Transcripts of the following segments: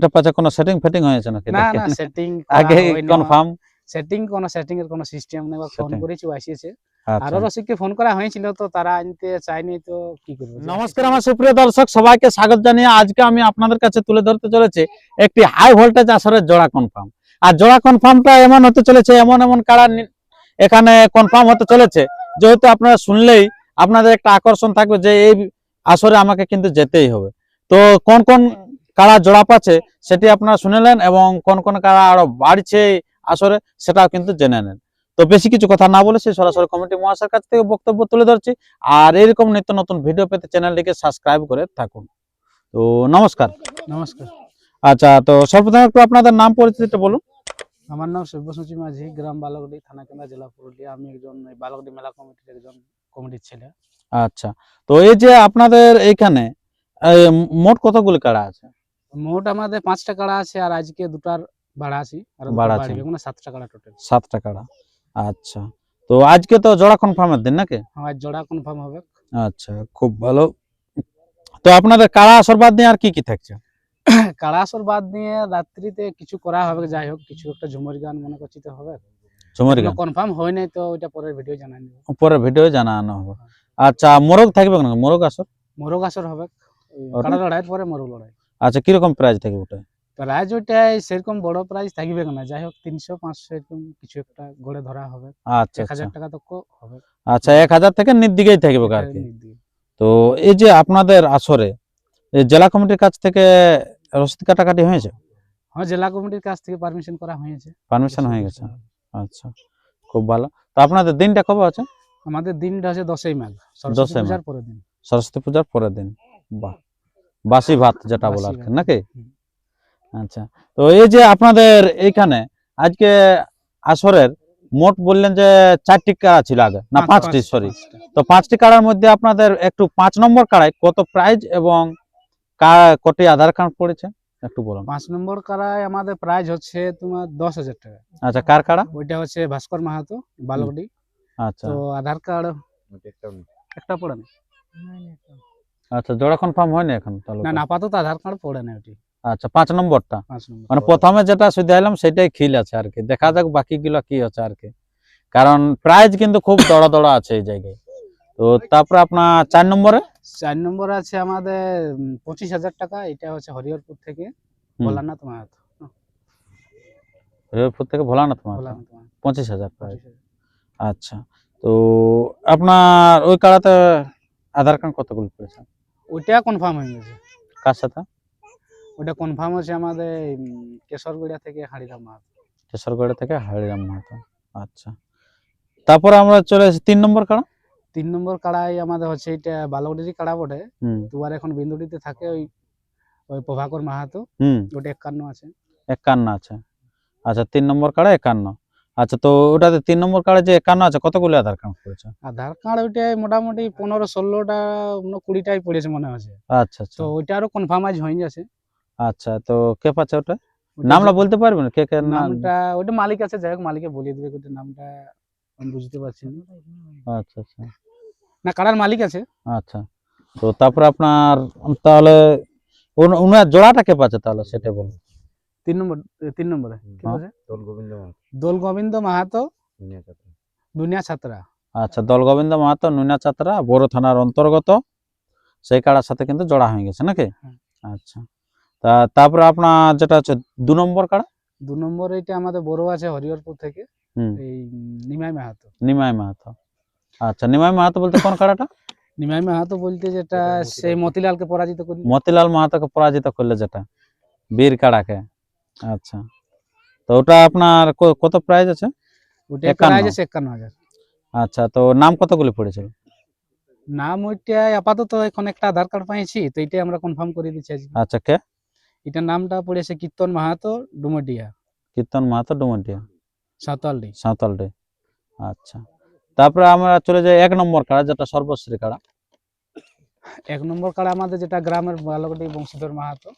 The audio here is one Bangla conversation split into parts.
এটা পাচ্ছে কোনো সেটিং ফেটিং হয়েছে নাকি? না না সেটিং আগে কনফার্ম সেটিং কোন সেটিং এর কোন সিস্টেম নেই বা ফোন করেছি আসিয়েছে আচ্ছা। আরও রসিককে ফোন করা হয়েছিল তো তারা আনতে চাইনি তো কি করব? নমস্কার আমার সুপ্রিয় দর্শক সবাইকে স্বাগত জানিয়ে আজকে আমি আপনাদের কাছে তুলে ধরতে চলেছি একটি হাই ভোল্টেজ আসরের জোড়া কনফার্ম আর জোড়া কনফার্মটা এমন হতে চলেছে এমন এমন নি- এখানে কনফার্ম হতে চলেছে। যেহেতু আপনারা শুনলেই আপনাদের একটা আকর্ষণ থাকবে যে এই আসরে আমাকে কিন্তু যেতেই হবে। তো কোন কোন কাড়া জোড়া পাচ্ছে সেটি আপনারা শুনেলেন এবং কোন কোন কারা আরও বাড়ছে আসরে সেটাও কিন্তু জেনে নেন। তো বেশি কিছু কথা না বলে সেই সরাসরি কমিটি মহাশয়ের কাছ থেকে বক্তব্য তুলে ধরছি। আর এরকম নিত্য নতুন ভিডিও পেতে চ্যানেলটিকে সাবস্ক্রাইব করে থাকুন। তো নমস্কার। নমস্কার। আচ্ছা তো সর্বপ্রথম একটু আপনাদের নাম পরিচিতিটা বলুন। আমার নাম সব্যসচী মাঝি গ্রাম বালকডি থানা কেন্দ্র জেলা পুরুলিয়া। আমি একজন বালকডি মেলা কমিটির একজন কমিটির ছেলে। আচ্ছা তো এই যে আপনাদের এইখানে মোট কতগুলি কাড়া আছে? মোট আমাদের পাঁচটা কাড়া আছে আর আজকে দুটার ভাড়া আছে। আর ভাড়া আছে। মানে সাতটা কাড়া টোটাল সাতটা কাড়া। আচ্ছা। তো আজকে তো জোড়া কনফার্মের দিন নাকি? আমার জোড়া কনফার্ম হবে। আচ্ছা খুব ভালো। তো আপনাদের কাড়া আসর বাদ দিয়ে আর কি কি থাকছে? কাড়া আসর বাদ দিয়ে রাত্রিতে কিছু করা হবে যাই হোক কিছু একটা ঝুমুর গান মনে করছি তো হবে। ঝুমুরি গান? কনফার্ম হয় নাই তো ওইটা পরের ভিডিও জানাই দেবো পরে ভিডিও জানানো হবে। আচ্ছা মোরগ থাকবে না মোরগ আসর? মোরগ আসর হবে? কাড়া লড়াইয়ের পরে মোরগ লড়াই। আচ্ছা কীরকম প্রাইস থাকবে ওটা? প্রাইজ ওইটাই সেরকম বড় প্রাইজ থাকবে না যাই হোক তিনশো পাঁচশো এরকম কিছু একটা গড়ে ধরা হবে। আচ্ছা এক আচ্ছা। হাজার টাকা তো হবে। আচ্ছা এক হাজার থেকে নির দিকেই থাকবে আর কি তো এই যে আপনাদের আসরে জেলা কমিটির কাছ থেকে রসিদ কাটাকাটি হয়েছে? হ্যাঁ জেলা কমিটির কাছ থেকে পারমিশন করা হয়েছে। পারমিশন হয়ে গেছে? আচ্ছা খুব ভালো। তো আপনাদের দিনটা কবে আছে? আমাদের দিনটা হচ্ছে দশই মাঘ সরস্বতী দশই পরের দিন। সরস্বতী পূজার পরের দিন। বাহ! বাসি ভাত যেটা বলে আর বাসি কি ভাত। নাকি আচ্ছা তো এই যে আপনাদের এইখানে আজকে আসরের মোট বললেন যে চারটি কাড়া ছিল আগে না পাঁচটি সরি তো পাঁচটি কাড়ার মধ্যে আপনাদের একটু পাঁচ নম্বর কাড়ায় কত প্রাইজ এবং কা- কটি আধার কার্ড পড়েছে? একটু বলুন। পাঁচ নম্বর কারায় আমাদের প্রাইজ হচ্ছে তোমার দশ হাজার টাকা। আচ্ছা কার কাড়া? ওইটা হচ্ছে ভাস্কর মাহাতো বালকডি আচ্ছা। তো আধার কার্ড একটা পড়ে না আচ্ছা জোড়া কনফার্ম হয়নি এখন তাহলে না না আপাতত আধার কার্ড পড়ে না ওটি। আচ্ছা পাঁচ নম্বরটা। মানে প্রথমে যেটা শুধাইলাম সেটাই খিল আছে আর কি। দেখা যাক বাকিগুলো কি আছে আর কি। কারণ প্রাইজ কিন্তু খুব দড়া দড়া আছে এই জায়গায়। তো তারপরে আপনার চার নম্বরে? চার নম্বর আছে আমাদের পঁচিশ হাজার টাকা। এটা হচ্ছে হরিহরপুর থেকে। ভোলানাথ মাহাতো। হরিহরপুর থেকে ভোলানাথ মাহাতো? পঁচিশ হাজার প্রাইজ আচ্ছা তো আপনার ওই কাড়াতে আধার কার্ড কতগুলো পড়েছে? ওইটা কনফার্ম হয়ে গেছে। কার সাথে? ওটা কনফার্ম হচ্ছে আমাদের উম, কেশরগড়িয়া থেকে হাড়িরাম মাহাতো। কেশরগড় থেকে হাড়িরাম মাহাতো। আচ্ছা। তারপরে আমরা চলে এসেছি তিন নম্বর কাড়া? তিন নম্বর কাড়াই আমাদের হচ্ছে এটা বালকডিরি কাড়া বটে। দুয়ার এখন বিন্দুটিতে থাকে ওই ওই প্রভাকর মাহাতো। হুম। ওটা একান্ন আছে। একান্ন আছে। আচ্ছা তিন নম্বর কাড়া একান্ন। আচ্ছা তো ওটাতে তিন নম্বর কার্ডে যে একান্ন আছে কতগুলো আধার কার্ড পড়েছে? আধার কার্ড ওইটাই মোটামুটি পনেরো ষোলোটা কুড়িটাই পড়েছে মনে হচ্ছে আচ্ছা তো ওইটা আরও কনফার্ম আজ হয়ে যাচ্ছে আচ্ছা তো কে পাচ্ছে ওটা? নামটা বলতে পারবেন? কে কে নামটা ওটা মালিক আছে যাই হোক মালিকে বলিয়ে দেবে ওটা নামটা আমি বুঝতে পারছি না। আচ্ছা আচ্ছা। না কারার মালিক আছে। আচ্ছা তো তারপরে আপনার তাহলে উনার জোড়াটা কে পাচ্ছে তাহলে সেটা বলুন। তিন নম্বর তিন নম্বরে। হ্যাঁ। দোল গোবিন্দ মাহাতো, দোল গোবিন্দ মাহাতো দুনিয়া ছাত্রা। আচ্ছা দলগোবিন্দ মাহাতো নুনা চাতরা বড় থানার অন্তর্গত। সেই কাড়ার সাথে কিন্তু জোড়া হয়ে গেছে নাকি? আচ্ছা। তা তারপরে আপনার যেটা হচ্ছে দু নম্বর কাড়া? দু নম্বর এটা আমাদের বড় আছে হরিহরপুর থেকে। এই নিমাই মাহাতো। নিমাই মাহাতো। আচ্ছা নিমাই মাহাতো বলতে কোন কাড়াটা? নিমাই মাহাতো বলতে যেটা সেই মতিলালকে পরাজিত করি। মতিলাল মাহাতোকে পরাজিত করলে যেটা বীর কাড়াকে। আচ্ছা। তো ওটা আপনার কত প্রাইস আছে? ওটা একান্ন। আছে একান্ন হাজার। আচ্ছা তো নাম কতগুলি পড়েছিল? নাম ওইটাই আপাতত এখন একটা আধার কার্ড পাইছি তো এইটাই আমরা কনফার্ম করে দিচ্ছি আচ্ছা কে? এটার নামটা পড়েছে কীর্তন মাহাতো ডুমডিয়া। কীর্তন মাহাতো ডুমন্টিয়া সাঁওতালডি সাঁওতাল ডে। আচ্ছা। তারপরে আমরা চলে যাই এক নম্বর কাড়া যেটা সর্বশ্রী কাড়া এক নম্বর কার্ড আমাদের যেটা গ্রামের বালকটি বংশীধর মাহাতো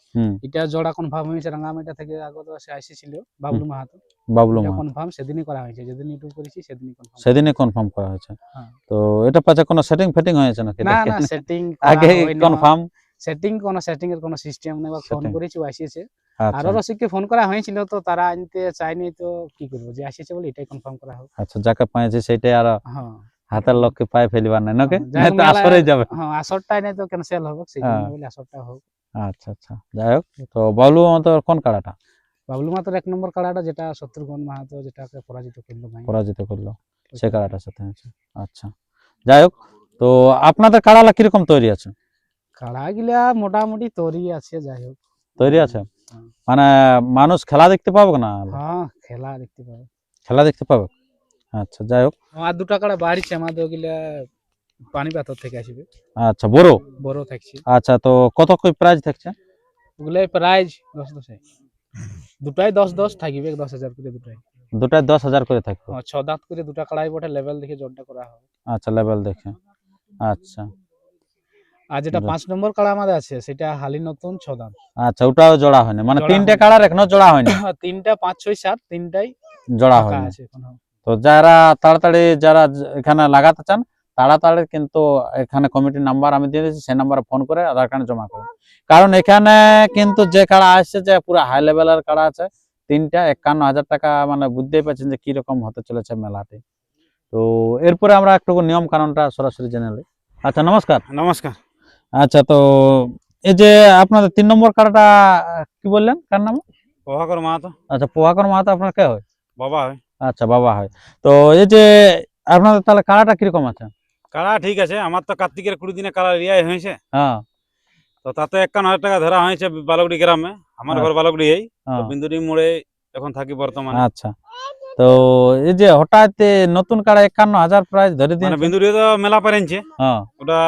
এটা জোড়া কনফার্ম হয়েছে রাঙ্গামাটা থেকে আগত সে আইসি ছিল বাবলু মাহাতো। বাবলু মাহাতো। কনফার্ম সেদিনই করা হয়েছে যেদিন ইউটিউব করেছি সেদিনই কনফার্ম সেদিনে কনফার্ম করা হয়েছে। হ্যাঁ। তো এটা পাচ্ছে কোনো সেটিং ফেটিং হয়েছে নাকি? না না সেটিং আগে কনফার্ম সেটিং কোন সেটিং এর কোন সিস্টেম নেই বা ফোন করেছি ও আসিয়েছে আচ্ছা। আরও রসিককে ফোন করা হয়েছিল তো তারা আনতে চায়নি তো কি করব? যে আসিছে বলে এটাই কনফার্ম করা হোক। আচ্ছা যাকে পাইছে সেটাই আর হ্যাঁ। হাতের লক্ষ্যে পায়ে ফেলিবার নাই নাকি? তো মেলা- যাবে। হ্যাঁ আসরটাই নাই তো ক্যান্সেল হবে সেই জন্য হ্যাঁ। আসরটা হোক। আচ্ছা আচ্ছা যাই হোক তো বাবলু তো কোন কাড়াটা? বাবলু মাত্র এক নম্বর কাড়াটা যেটা শত্রুঘ্ন মাহাতো যেটাকে পরাজিত করল ভাই। পরাজিত করল সে কাড়াটার সাথে আছে আচ্ছা যাই হোক তো আপনাদের কাড়ালা কীরকম তৈরি আছে? কাড়া গিলা মোটামুটি তৈরি আছে যাই হোক। তৈরি আছে? হ্যাঁ। মানে মানুষ খেলা দেখতে পাবে না? হ্যাঁ খেলা দেখতে পাবে। খেলা দেখতে পাবে? আচ্ছা যাই হোক। আর দুটা কাড়া বাড়িছে আমাদের ওগুলা পানি পাথর থেকে আসবে। আচ্ছা বড়? বড় থাকছে। আচ্ছা তো কত কই প্রাইজ থাকছে? ওগুলাই প্রাইজ দশ দশে দুটাই দশ দশ থাকবে দশ হাজার করে দুটাই। দুটায় দশ হাজার করে থাকবে? ছ দাঁত করে দুটা কাড়াই বটে লেভেল দেখে জোরটা করা হবে আচ্ছা লেভেল দেখে। আচ্ছা। আর যেটা পাঁচ নম্বর কাড়া আমাদের আছে সেটা হালি নতুন ছ দাঁত। আচ্ছা ওটাও জোড়া হয়নি। মানে তিনটে কাড়ার এখনও জোড়া হয়নি? তিনটা পাঁচ ছয় সাত তিনটাই জোড়া হয়নি। আছে এখন। তো যারা তাড়াতাড়ি যারা এখানে লাগাতে চান তাড়াতাড়ি কিন্তু এখানে কমিটির নাম্বার আমি দিয়ে দিচ্ছি সেই নাম্বারে ফোন করে আধার কার্ড জমা করুন। কারণ এখানে কিন্তু যে কাড়া আসছে যে পুরো হাই লেভেলের কাড়া আছে তিনটা একান্ন হাজার টাকা মানে বুঝতেই পারছেন যে কীরকম হতে চলেছে মেলাটি। তো এরপরে আমরা একটু নিয়ম কানুনটা সরাসরি জেনে নিই। আচ্ছা নমস্কার। নমস্কার। আচ্ছা তো এই যে আপনাদের তিন নম্বর কাড়াটা কি বললেন? কার নাম? প্রভাকর মাহাতো। আচ্ছা পোহাকর মাহাতো আপনার কে হয়? বাবা হয়। আচ্ছা বাবা হয়। তো এই যে আপনাদের তাহলে কাড়াটা কীরকম আছে? কাড়া ঠিক আছে আমার তো কার্তিকের কুড়ি দিনে কাড়া রিয়াই হয়েছে। হ্যাঁ। তো তাতে একান্ন হাজার টাকা ধরা হয়েছে বালকডি গ্রামে আমার হ্যাঁ। ঘর বালকডি এই। হ্যাঁ। বিন্দুরি মোড়ে এখন থাকি বর্তমানে। আচ্ছা। তো এই যে হঠাৎ নতুন কাড়া একান্ন হাজার প্রাইস ধরে মানে দিয়েছে। বিন্দুরি তো মেলা পারেনছে। হ্যাঁ। ওটা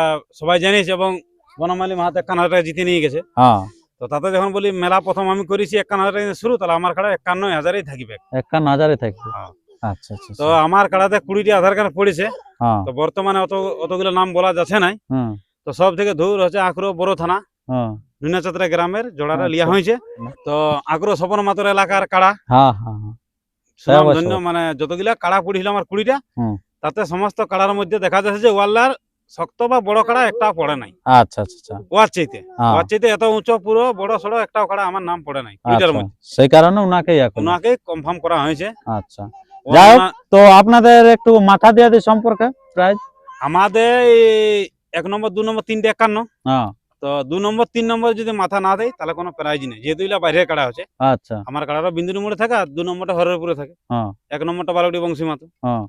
সবাই জানিয়েছে এবং বনমালী মাহাতো একান্ন হাজার টাকা জিতে নিয়ে গেছে। হ্যাঁ। তো তাতে যখন বলি মেলা প্রথম আমি করেছি একান্ন হাজার শুরু তাহলে আমার কাড়া একান্ন হাজারই থাকবে। একান্ন হাজারে থাকবে। হ্যাঁ। আচ্ছা আচ্ছা তো। আমার কাড়াতে কুড়িটি আধার কার্ড পড়েছে। হ্যাঁ। তো বর্তমানে অত অতগুলো নাম বলা যাচ্ছে নাই। তো সব থেকে দূর হচ্ছে আঁকড়ো বড় থানা হ্যাঁ। নুনাচাত্রা গ্রামের জোড়াটা লিয়া আচ্ছা। হয়েছে। তো আগ্রহ স্বপন মাতর এলাকার কাড়া। হ্যাঁ হ্যাঁ। ধন্য মানে যতগুলা কাড়া পড়িছিল আমার কুড়িটা তাতে সমস্ত কাড়ার মধ্যে দেখা যাচ্ছে যে ওয়াল্লার শক্ত বা বড় কাড়া একটা পড়ে নাই। আচ্ছা আচ্ছা ওয়ার চাইতে ওয়ার চাইতে এত উঁচু পুরো বড় সড়ো একটা কাড়া আমার নাম পড়ে নাই আচ্ছা। মধ্যে। সেই কারণে উনাকে। ওনাকে কনফার্ম করা হয়েছে। আচ্ছা। যাই হোক। তো আপনাদের একটু মাথা দিয়ে দিই সম্পর্কে প্রাইস আমাদের এক নম্বর দু নম্বর তিনটে একান্ন। হ্যাঁ। তো দু নম্বর তিন নম্বর যদি মাথা না দেয় তাহলে কোনো প্রাইজ নেই। যেহেতু এগুলা বাইরের কাড়া হচ্ছে। আচ্ছা। আমার কাড়াটা বিন্দু নম্বরে থাকে আর দু নম্বরটা হররপুরে থাকে। হ্যাঁ। এক নম্বরটা বালকটি বংশী মাতো হ্যাঁ।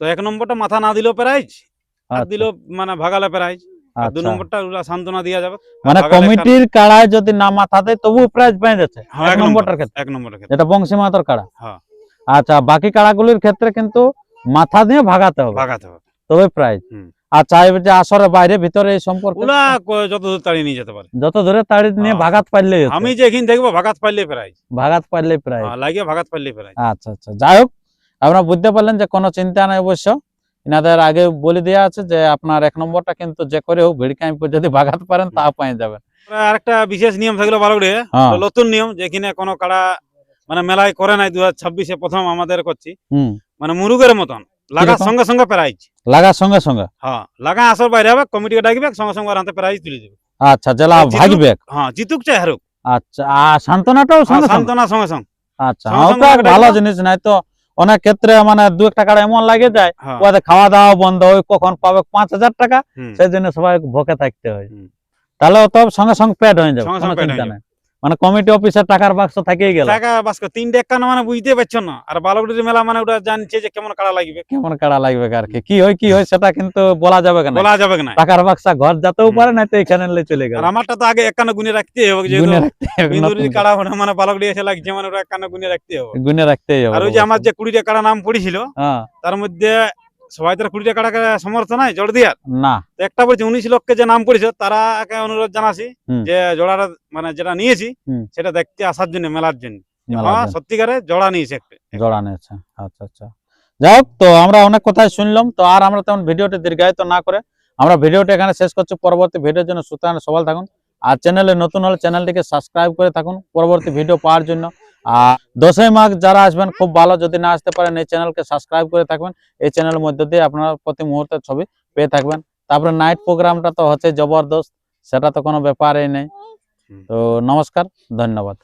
তো এক নম্বরটা মাথা না দিলেও প্রাইজ। আর আচ্ছা, মানে ভাগালে প্রাইজ। আর দু আচ্ছা। নম্বরটা ওগুলা দেওয়া যাবে। মানে কমিটির কাড়ায় যদি না মাথা দেয় তবু প্রাইজ পেয়ে যাচ্ছে। হ্যাঁ, এক এক নম্বরটার ক্ষেত্রে। এক নম্বরের ক্ষেত্রে। যেটা বংশী মাতার কাড়া। হ্যাঁ। আচ্ছা বাকি কাড়াগুলির ক্ষেত্রে কিন্তু মাথা দিয়ে ভাগাতে হবে। ভাগাতে হবে। তবে প্রাইজ। হুম। আচ্ছা এবার যে আসরে বাইরে ভিতরে এই সম্পর্ক? যত দূর তাড়িয়ে নিয়ে যেতে পারে। যত ধরে তাড়ি নিয়ে হ্যাঁ। ভাগাত হচ্ছে। আমি যে এখানে দেখব ভাগাত পারলে প্রাইজ। ভাগাত পারলেই প্রাইজ। লাগিয়ে ভাগাত পারলে প্রাইজ। আচ্ছা আচ্ছা। যাই হোক আপনারা বুঝতে পারলেন যে কোনো চিন্তা নাই অবশ্য। ইনাদের আগে বলে দেওয়া আছে যে আপনার এক নম্বরটা কিন্তু যে করে হোক ভিড় ক্যাম্পে যদি ভাগাত পারেন তা পেয়ে যাবেন। আরেকটা বিশেষ নিয়ম থাকল বালকড়ে হ্যাঁ। নতুন নিয়ম যেখানে কোনো কাড়া মানে মেলায় করে নাই দু হাজার ছাব্বিশে প্রথম আমাদের করছি। মানে মুরুগের মতন লাগার সঙ্গে সঙ্গে প্রাইজ। লাগার সঙ্গে সঙ্গে? হ্যাঁ লাগা আসর বাইরে হবে কমিটিকে ডাকবে সঙ্গে সঙ্গে হাতে প্রাইজ তুলে দেবে। আচ্ছা জেলা জিতুক- ভাগবে হ্যাঁ জিতুক চাই হারুক। আচ্ছা আর সান্ত্বনাটাও হ্যাঁ, সঙ্গে সান্ত্বনা সঙ্গে সঙ্গে। আচ্ছা একটা ভালো জিনিস নাই তো অনেক ক্ষেত্রে মানে দু একটা কাটা এমন লাগে যায় হ্যাঁ। ওদের খাওয়া দাওয়া বন্ধ হয় কখন পাবে পাঁচ হাজার টাকা সেই জন্য সবাই ভোকে থাকতে হয়। তাহলে তো সঙ্গে সঙ্গে প্যাড হয়ে যাবে কোনো চিন্তা। নাই। মানে কমিটি অফিসের টাকার বাক্স থেকেই গেল। টাকা বাস্ক তিনটে একান্ন মানে বুঝতে পারছ না। আর বালকটির মেলা মানে ওটা জানছে যে কেমন কাড়া লাগবে। কেমন কাড়া লাগবে আর কি? কি হয় কি হয় সেটা কিন্তু বলা যাবে কেন? বলা যাবে না টাকার বাক্সা ঘর যেতেও পারে না তো এখানে চলে গেল। আমারটা তো আগে একান্ন গুনে রাখতে হবে যেহেতু গুনে রাখতে হবে, বিন্দুরির কাড়া ওটা মানে বালকটি এসে লাগছে মানে ওটা একান্ন গুনে রাখতে হবে। গুনে রাখতেই হবে আর ওই যে আমার যে কুড়িটা কাড়া নাম পড়েছিল হ্যাঁ। তার মধ্যে সবাই তো আর কুড়িটা কাড়াকে সমর্থ নাই জোর দিয়ার না। একটা বলছি উনিশ লক্ষে যে নাম করেছে তারাকে অনুরোধ জানাছি যে জোড়াটা মানে যেটা নিয়েছি সেটা দেখতে আসার জন্য মেলার জন্য। সত্যিকারে জোড়া নিয়েছে জড়া নিয়েছে। আচ্ছা আচ্ছা। যাই হোক তো আমরা অনেক কথাই শুনলাম তো আর আমরা তেমন ভিডিওটি দীর্ঘায়িত না করে আমরা ভিডিওটি এখানে শেষ করছি। পরবর্তী ভিডিওর জন্য সুতরাং সবাই থাকুন। আর চ্যানেলে নতুন হলে চ্যানেলটিকে সাবস্ক্রাইব করে থাকুন। পরবর্তী ভিডিও পাওয়ার জন্য। আর দশই মাঘ যারা আসবেন খুব ভালো। যদি না আসতে পারেন এই চ্যানেলকে সাবস্ক্রাইব করে থাকবেন। এই চ্যানেলের মধ্যে দিয়ে আপনারা প্রতি মুহূর্তের ছবি পেয়ে থাকবেন। তারপরে নাইট প্রোগ্রামটা তো হচ্ছে জবরদস্ত সেটা তো কোনো ব্যাপারই নেই। তো নমস্কার ধন্যবাদ।